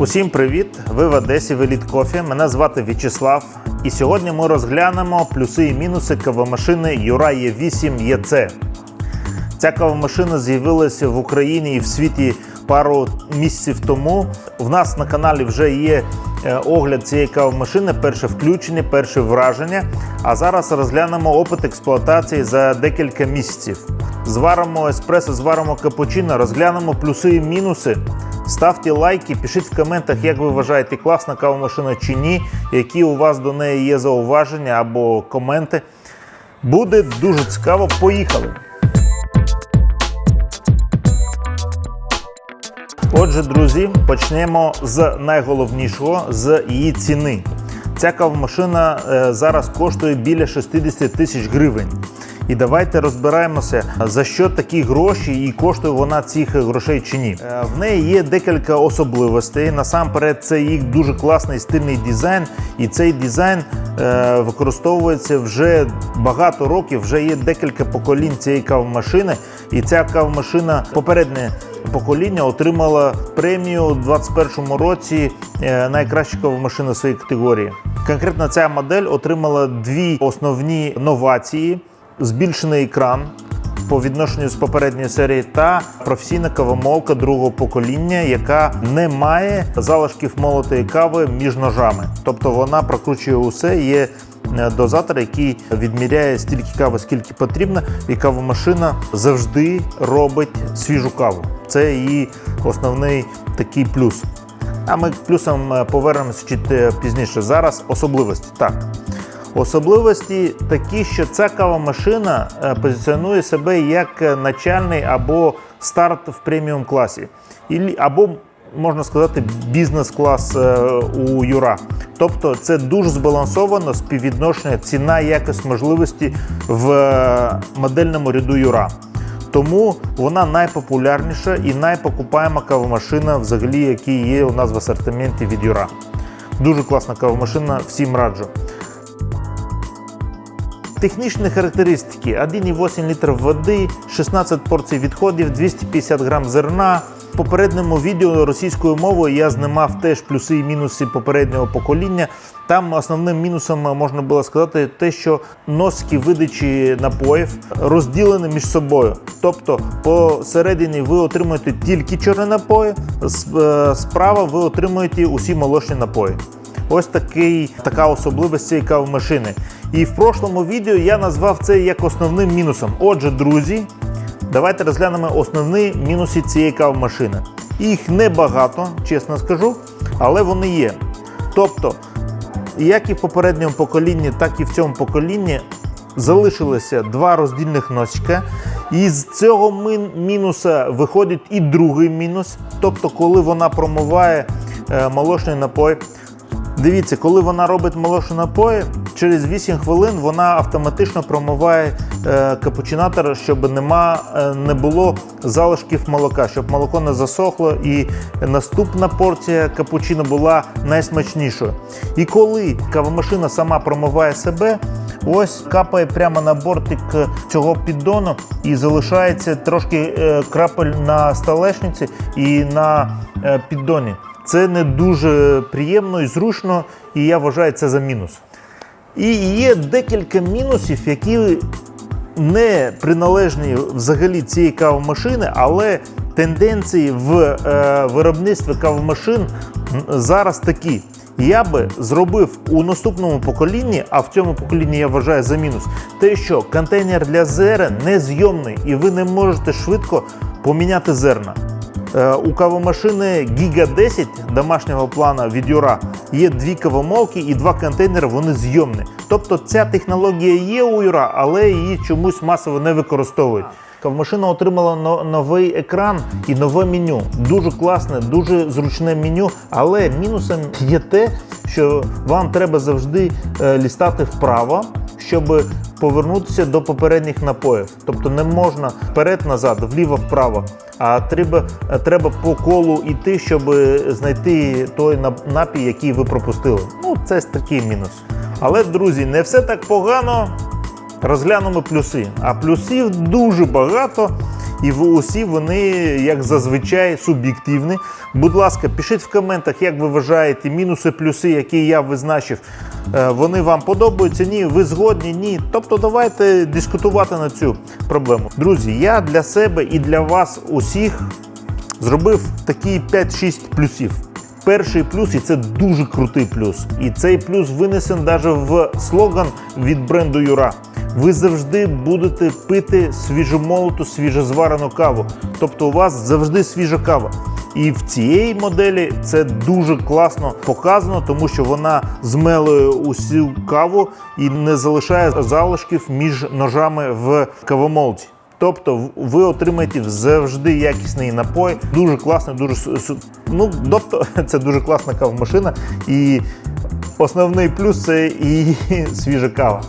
Усім привіт! Ви в Одесі в Elite Coffee. Мене звати В'ячеслав. І сьогодні ми розглянемо плюси і мінуси кавомашини Юра Е8 ЄЦ. Ця кавомашина з'явилася в Україні і в світі пару місяців тому. В нас на каналі вже є е, огляд цієї кавомашини, перше включення, перше враження. А зараз розглянемо опит експлуатації за декілька місяців. Зваримо еспресо, зваримо капучино, розглянемо плюси і мінуси. Ставте лайки, пишіть в коментах, як ви вважаєте, класна кавомашина чи ні, які у вас до неї є зауваження або коменти. Буде дуже цікаво. Поїхали! Отже, друзі, почнемо з найголовнішого з її ціни. Ця кавомашина е, зараз коштує біля 60 тисяч гривень. І давайте розбираємося, за що такі гроші і коштує вона цих грошей чи ні. Е, В неї є декілька особливостей. Насамперед, це їх дуже класний стильний дизайн, і цей дизайн е, використовується вже багато років. Вже є декілька поколінь цієї кавомашини. І ця кавомашина попереднє покоління отримала премію у 2021 році е, найкраща кавомашина своєї категорії. Конкретно ця модель отримала дві основні новації: збільшений екран по відношенню з попередньої серії та професійна кавомолка другого покоління, яка не має залишків молотої кави між ножами. Тобто вона прокручує усе. Є е, дозатор, який відміряє стільки кави, скільки потрібно, і кавомашина завжди робить свіжу каву. Це її основний такий плюс. А ми к плюсам е, повернемося чуть е, пізніше. Зараз особливості. Так. Особливості такі, що ця кавомашина е, позиціонує себе як е, начальний або старт в преміум класі, або можна сказати, бізнес-клас е, у Юра. Тобто це дуже збалансовано співвідношення ціна, якість можливості в модельному ряду Юра. Тому вона найпопулярніша і найпокупаєма кавомашина, взагалі, які є у нас в асортименті від Юра. Дуже класна кавомашина, всім раджу. Технічні характеристики: 1,8 літр води, 16 порцій відходів, 250 грам зерна. В попередньому відео російською мовою я знімав теж плюси і мінуси попереднього покоління. Там основним мінусом можна було сказати те, що носки видачі напоїв розділені між собою. Тобто посередині ви отримуєте тільки чорні напої, е, справа ви отримуєте усі молочні напої. Ось такий, така особливість цієї кавомашини. І в прошлому відео я назвав це як основним мінусом. Отже, друзі, давайте розглянемо основні мінуси цієї кавомашини. Їх небагато, чесно скажу, але вони є. Тобто, як і в попередньому поколінні, так і в цьому поколінні залишилося два роздільних носика. І з цього мінуса виходить і другий мінус. Тобто, коли вона промиває е, молочний напой, Дивіться, коли вона робить молочні напої, через 8 хвилин вона автоматично промиває е, капучинатор, щоб нема, е, не було залишків молока, щоб молоко не засохло і наступна порція капучино була найсмачнішою. І коли кавомашина сама промиває себе, ось капає прямо на бортик цього піддону і залишається трошки е, крапель на столешниці і на е, піддоні. Це не дуже приємно і зручно, і я вважаю це за мінус. І є декілька мінусів, які не приналежні взагалі цієї кавомашини, але тенденції в е, виробництві кавомашин зараз такі. Я би зробив у наступному поколінні, а в цьому поколінні я вважаю за мінус, те, що контейнер для зерен незйомний, і ви не можете швидко поміняти зерна. Е, У кавомашини Giga 10 домашнього плану від Юра є дві кавомолки і два контейнери, вони зйомні. Тобто ця технологія є у Юра, але її чомусь масово не використовують. Кавомашина отримала новий екран і нове меню. Дуже класне, дуже зручне меню. Але мінусом є те, що вам треба завжди е, лістати вправо, щоб повернутися до попередніх напоїв. Тобто не можна вперед-назад, вліво-вправо. А треба, треба по колу йти, щоб знайти той напій, який ви пропустили. Ну, це такий мінус. Але, друзі, не все так погано. Розглянемо плюси. А плюсів дуже багато. і усі вони, як зазвичай, суб'єктивні. Будь ласка, пишіть в коментах, як ви вважаєте, мінуси, плюси, які я визначив, е, вони вам подобаються? Ні, ви згодні? Ні. Тобто давайте дискутувати на цю проблему. Друзі, я для себе і для вас усіх зробив такі 5-6 плюсів. Перший плюс, і це дуже крутий плюс. І цей плюс винесен навіть в слоган від бренду Юра. Ви завжди будете пити свіжомолоту, свіжозварену каву. Тобто у вас завжди свіжа кава. І в цієї моделі це дуже класно показано, тому що вона змелує усю каву і не залишає залишків між ножами в кавомолці. Тобто ви отримаєте завжди якісний напой, дуже класний, дуже ну тобто це дуже класна кавомашина. І основний плюс це і свіжа кава.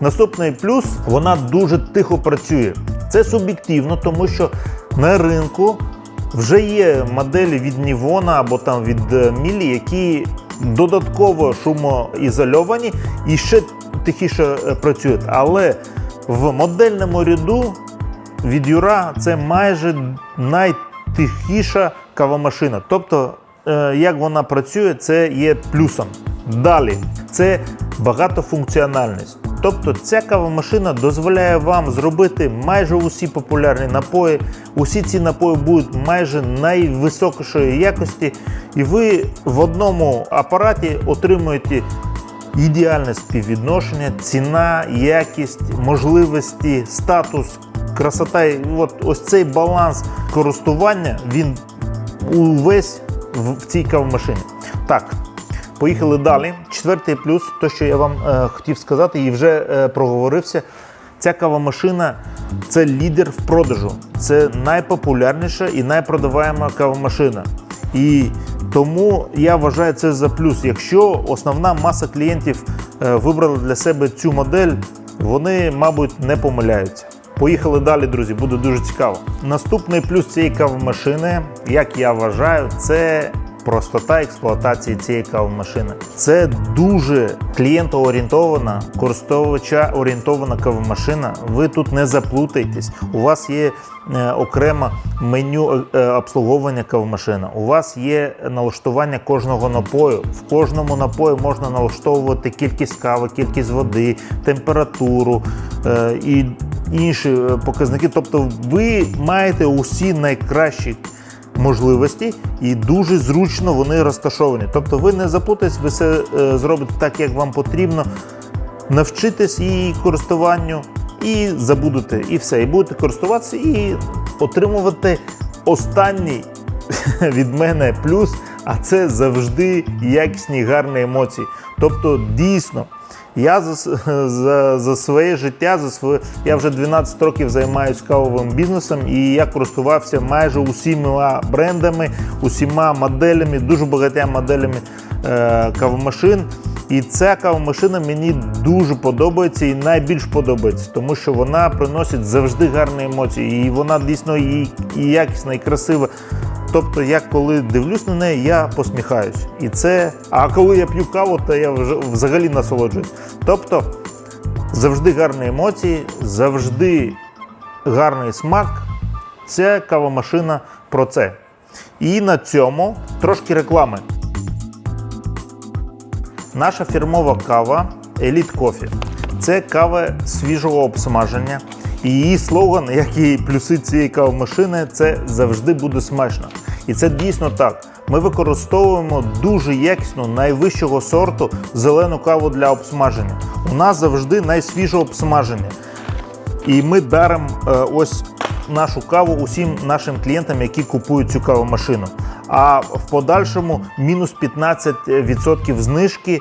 Наступний плюс вона дуже тихо працює. Це суб'єктивно, тому що на ринку вже є моделі від Нівона або там від е, Мілі, які додатково шумоізольовані і ще тихіше е, працюють. Але в модельному ряду від Юра це майже найтихіша кавомашина. Тобто, е, як вона працює, це є плюсом. Далі, це багатофункціональність. Тобто ця кавомашина дозволяє вам зробити майже усі популярні напої. Усі ці напої будуть майже найвисокішої якості, і ви в одному апараті отримуєте ідеальне співвідношення, ціна, якість, можливості, статус, красота. І От ось цей баланс користування він увесь в, цій кавомашині. Так, поїхали далі. Четвертий плюс, то що я вам е, хотів сказати і вже е, проговорився. Ця кавомашина це лідер в продажу. Це найпопулярніша і найпродаваема кавомашина. І тому я вважаю це за плюс. Якщо основна маса клієнтів е, вибрала для себе цю модель, вони, мабуть, не помиляються. Поїхали далі, друзі, буде дуже цікаво. Наступний плюс цієї кавомашини, як я вважаю, це простота експлуатації цієї кавомашини. Це дуже клієнтоорієнтована, користувача орієнтована кавомашина. Ви тут не заплутаєтесь. У вас є е, окреме меню е, обслуговування кавомашини. У вас є налаштування кожного напою. В кожному напої можна налаштовувати кількість кави, кількість води, температуру е, і інші е, показники. Тобто ви маєте усі найкращі можливості і дуже зручно вони розташовані. Тобто ви не заплутаєтесь, ви все е, зробите так, як вам потрібно. Навчитесь її користуванню і забудете, і все. І будете користуватися і отримувати останній від мене плюс, а це завжди якісні гарні емоції. Тобто, дійсно. Я за, за, за своє життя, за своє, я вже 12 років займаюся кавовим бізнесом і я користувався майже усіма брендами, усіма моделями, дуже багатьма моделями е, кавомашин. І ця кавомашина мені дуже подобається і найбільш подобається, тому що вона приносить завжди гарні емоції. І вона дійсно і, і якісна, і красива. Тобто, я коли дивлюсь на неї, я посміхаюсь. І це. А коли я п'ю каву, то я вже взагалі насолоджуюсь. Тобто завжди гарні емоції, завжди гарний смак. Це кавомашина про це. І на цьому трошки реклами. Наша фірмова кава Elite Coffee. Це кава свіжого обсмаження. І її слоган, як і плюси цієї кавомашини, це завжди буде смачно. І це дійсно так. Ми використовуємо дуже якісну найвищого сорту зелену каву для обсмаження. У нас завжди найсвіже обсмаження. І ми даримо е, ось нашу каву усім нашим клієнтам, які купують цю кавомашину. А в подальшому мінус 15% знижки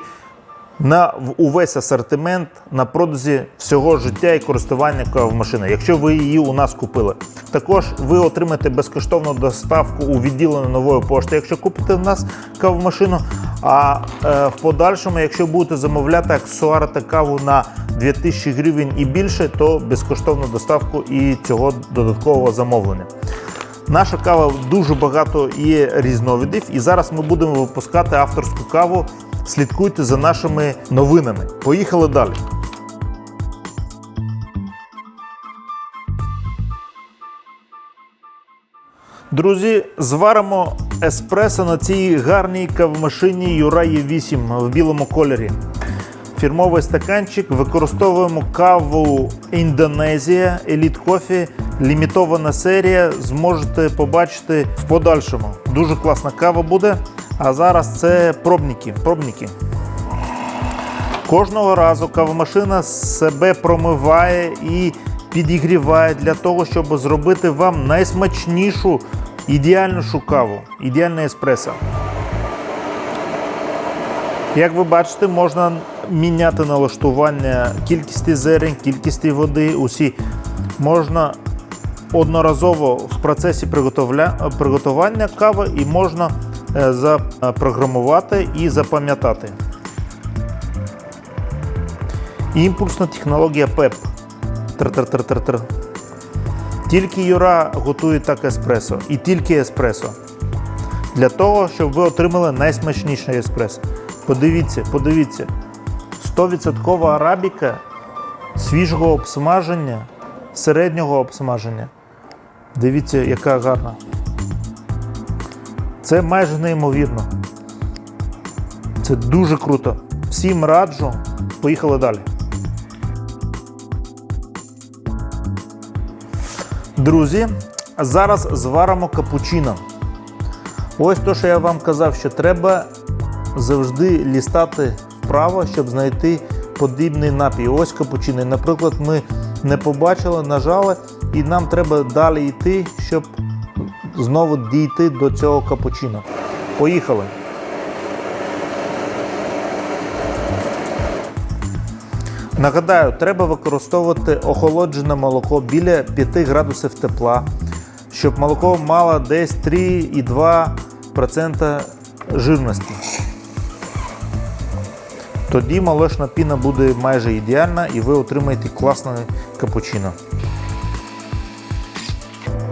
на увесь асортимент на продажі всього життя і користування кавомашиною, якщо ви її у нас купили. Також ви отримаєте безкоштовну доставку у відділенні нової пошти, якщо купите в нас кавомашину. А е, в подальшому, якщо будете замовляти аксесуари та каву на 2000 гривень і більше, то безкоштовну доставку і цього додаткового замовлення. Наша кава дуже багато є різновидів, і зараз ми будемо випускати авторську каву. Слідкуйте за нашими новинами. Поїхали далі. Друзі, зваримо еспресо на цій гарній кавомашині Юрає 8 в білому кольорі. Фірмовий стаканчик. Використовуємо каву Індонезія Elite Coffee. Лімітована серія. Зможете побачити в подальшому. Дуже класна кава буде. А зараз це пробники. пробники. Кожного разу кавомашина себе промиває і підігріває для того, щоб зробити вам найсмачнішу, ідеальнішу каву, ідеальне еспресо. Як ви бачите, можна міняти налаштування кількості зерень, кількості води, усі можна одноразово в процесі приготування кави і можна запрограмувати і запам'ятати. Імпульсна технологія ПЕП. Тр-тр-тр-тр-тр. Тільки Юра готує так еспресо. І тільки еспресо. Для того, щоб ви отримали найсмачніше еспресо. Подивіться, подивіться. 100% арабіка свіжого обсмаження, середнього обсмаження. Дивіться, яка гарна. Це майже неймовірно. Це дуже круто. Всім раджу. Поїхали далі. Друзі, зараз зваримо капучино. Ось то, що я вам казав, що треба завжди лістати вправо, щоб знайти подібний напій. Ось капучино. Наприклад, ми не побачили, нажали, і нам треба далі йти, щоб знову дійти до цього капучино. Поїхали. Нагадаю, треба використовувати охолоджене молоко біля 5 градусів тепла, щоб молоко мало десь 3,2% жирності. Тоді молочна піна буде майже ідеальна і ви отримаєте класне капучино.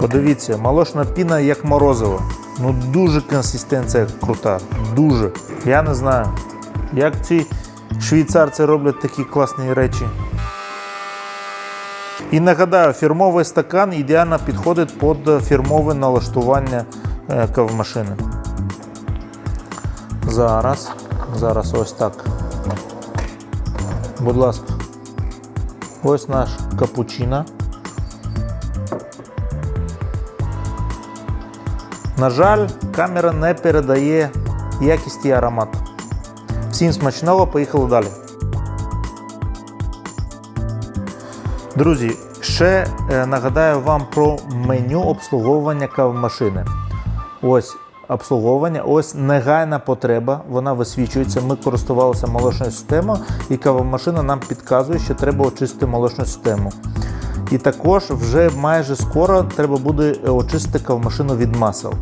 Подивіться, молочна піна як морозиво. Ну дуже консистенція крута. Дуже. Я не знаю, як ці швейцарці роблять такі класні речі. І нагадаю, фірмовий стакан ідеально підходить під фірмове налаштування е, кавомашини. Зараз, зараз ось так. Будь ласка. Ось наш капучино. На жаль, камера не передає якість і аромат. Всім смачного, поїхали далі. Друзі, ще е, нагадаю вам про меню обслуговування кавомашини. Ось обслуговування, ось негайна потреба, вона висвічується. Ми користувалися молочною системою, і кавомашина нам підказує, що треба очистити молочну систему. І також вже майже скоро треба буде очистити кавомашину від масел.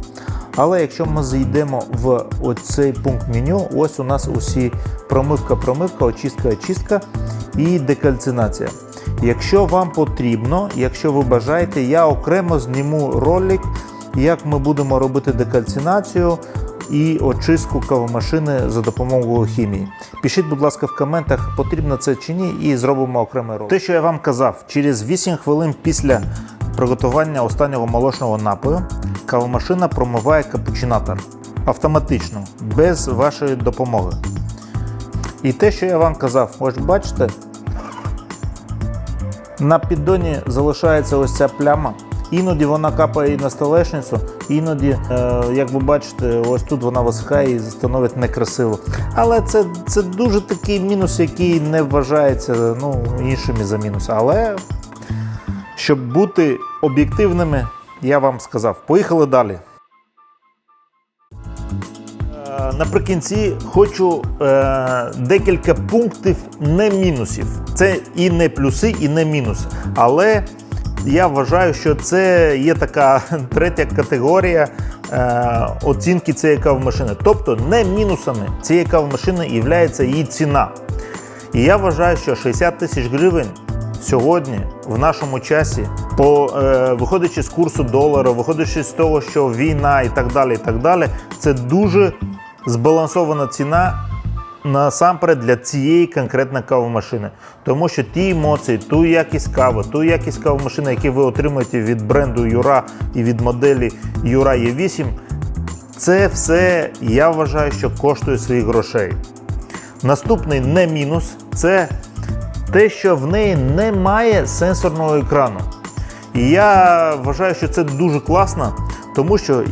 Але якщо ми зайдемо в оцей пункт меню, ось у нас усі промивка, промивка, очистка, очистка і декальцинація. Якщо вам потрібно, якщо ви бажаєте, я окремо зніму ролик, як ми будемо робити декальцинацію і очистку кавомашини за допомогою хімії. Пишіть, будь ласка, в коментах, потрібно це чи ні, і зробимо окремий ролик. Те, що я вам казав, через 8 хвилин після приготування останнього молочного напою кавомашина промиває капучинатор автоматично, без вашої допомоги. І те, що я вам казав, ось бачите, на піддоні залишається ось ця пляма. Іноді вона капає і на столешницю, іноді, е, як ви бачите, ось тут вона висихає і становить некрасиво. Але це, це дуже такий мінус, який не вважається ну, іншими за мінус. Але щоб бути об'єктивними, я вам сказав. Поїхали далі. Е, Наприкінці хочу е, декілька пунктів не мінусів. Це і не плюси, і не мінуси. Але я вважаю, що це є така третя категорія е, оцінки цієї кавомашини. Тобто не мінусами цієї кавомашини є її ціна. І я вважаю, що 60 тисяч гривень сьогодні, в нашому часі, по, е, виходячи з курсу долара, виходячи з того, що війна і так далі, і так далі, це дуже збалансована ціна насамперед для цієї конкретної кавомашини. Тому що ті емоції, ту якість кави, ту якість кавомашини, які ви отримуєте від бренду Юра і від моделі Юра Є8, це все я вважаю, що коштує своїх грошей. Наступний не мінус це те, що в неї немає сенсорного екрану. І я вважаю, що це дуже класно, тому що,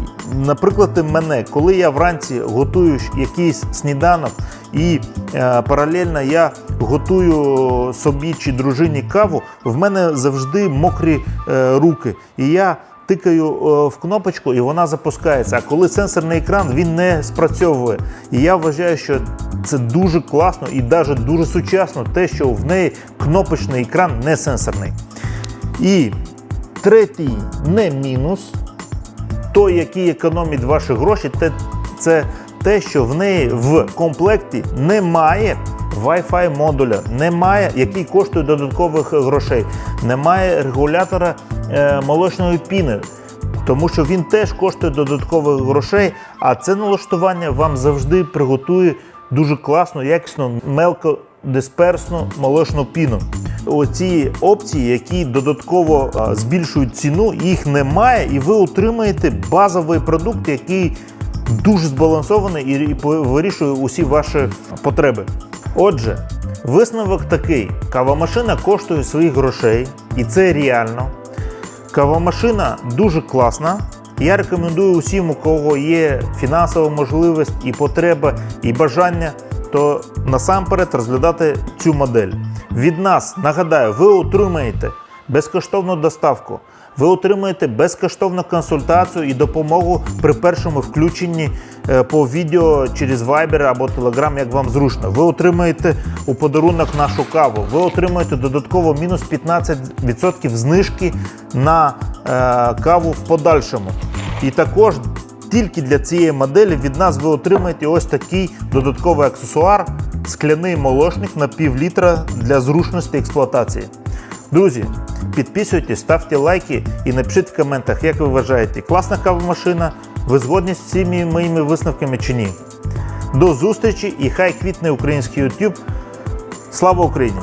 наприклад, мене, коли я вранці готую якийсь сніданок і е, паралельно я готую собі чи дружині каву, в мене завжди мокрі е, руки. І я тикаю е, в кнопочку і вона запускається. А коли сенсорний екран він не спрацьовує. І я вважаю, що це дуже класно і навіть дуже сучасно, те, що в неї кнопочний екран не сенсорний. І третій не мінус, той, який економить ваші гроші, те- це те, що в неї в комплекті немає Wi-Fi модуля, немає, який коштує додаткових грошей, немає регулятора е, молочної піни. Тому що він теж коштує додаткових грошей, а це налаштування вам завжди приготує дуже класну, якісну, мелкодисперсну молочну піну. Оці опції, які додатково збільшують ціну, їх немає, і ви отримаєте базовий продукт, який дуже збалансований і, вирішує усі ваші потреби. Отже, висновок такий: кавомашина коштує своїх грошей, і це реально. Кавомашина дуже класна. Я рекомендую усім, у кого є фінансова можливість і потреба, і бажання, то насамперед розглядати цю модель. Від нас нагадаю, ви отримаєте безкоштовну доставку. Ви отримаєте безкоштовну консультацію і допомогу при першому включенні е, по відео через Viber або Telegram, як вам зручно. Ви отримаєте у подарунок нашу каву. Ви отримаєте додатково мінус 15% знижки на е, каву в подальшому. І також тільки для цієї моделі від нас ви отримаєте ось такий додатковий аксесуар, скляний молочник на пів літра для зручності експлуатації. Друзі, підписуйтесь, ставте лайки і напишіть в коментах, як ви вважаєте, класна кавомашина, ви згодні з цими моїми висновками чи ні. До зустрічі і хай квітне український YouTube. Слава Україні!